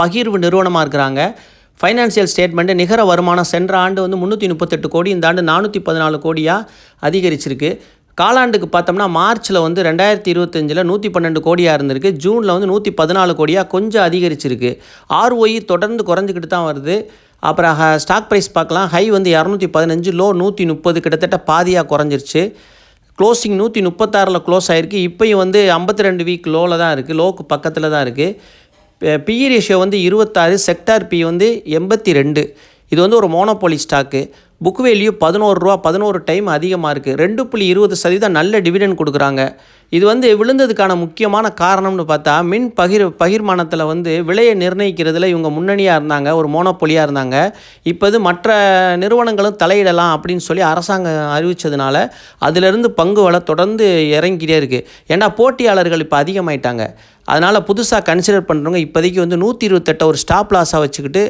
பகிர்வு நிறுவனமாக இருக்கிறாங்க. ஃபைனான்சியல் ஸ்டேட்மெண்ட்டு நிகர வருமானம் சென்ற ஆண்டு வந்து முந்நூற்றி முப்பத்தெட்டு கோடி இந்த ஆண்டு நானூற்றி பதினாலு கோடியாக அதிகரிச்சிருக்கு. காலாண்டுக்கு பார்த்தோம்னா மார்ச்சில் வந்து ரெண்டாயிரத்தி இருபத்தஞ்சில் நூற்றி பன்னெண்டு கோடியாக இருந்திருக்கு. ஜூனில் வந்து நூற்றி பதினாலு கோடியாக கொஞ்சம் அதிகரிச்சிருக்கு. ஆர்ஓஇ தொடர்ந்து குறைஞ்சிக்கிட்டு தான் வருது. அப்புறம் ஸ்டாக் ப்ரைஸ் பார்க்கலாம். ஹை வந்து இரநூத்தி பதினஞ்சு லோ நூற்றி முப்பது கிட்டத்தட்ட பாதியாக குறைஞ்சிருச்சு. க்ளோசிங் நூற்றி முப்பத்தாறில் க்ளோஸ் ஆகிருக்கு இப்போயும் வந்து ஐம்பத்தி ரெண்டு வீக் லோவில் தான் இருக்குது லோக்கு பக்கத்தில் தான் இருக்குது பிஇ ரேஷியோ வந்து இருபத்தாறு செக்டார் பி வந்து எண்பத்தி ரெண்டு. இது வந்து ஒரு மோனோபோலி ஸ்டாக்கு. புக் வேல்யூ பதினோரு ரூபா பதினோரு டைம் அதிகமாக இருக்குது ரெண்டு புள்ளி இருபது சதவீதம் நல்ல டிவிடெண்ட் கொடுக்குறாங்க. இது வந்து விழுந்ததுக்கான முக்கியமான காரணம்னு பார்த்தா மின் பகிர் பகிர்மானத்தில் வந்து விலையை நிர்ணயிக்கிறதுல இவங்க முன்னணியாக இருந்தாங்க ஒரு மோனப்பொலியாக இருந்தாங்க. இப்போ இது மற்ற நிறுவனங்களும் தலையிடலாம் அப்படின்னு சொல்லி அரசாங்கம் அறிவித்ததுனால அதிலிருந்து பங்கு வள தொடர்ந்து இறங்கிட்டே இருக்குது ஏன்னா போட்டியாளர்கள் இப்போ அதிகமாயிட்டாங்க. அதனால் புதுசாக கன்சிடர் பண்ணுறவங்க இப்போதைக்கு வந்து நூற்றி இருபத்தெட்ட ஒரு ஸ்டாப் லாஸாக வச்சுக்கிட்டு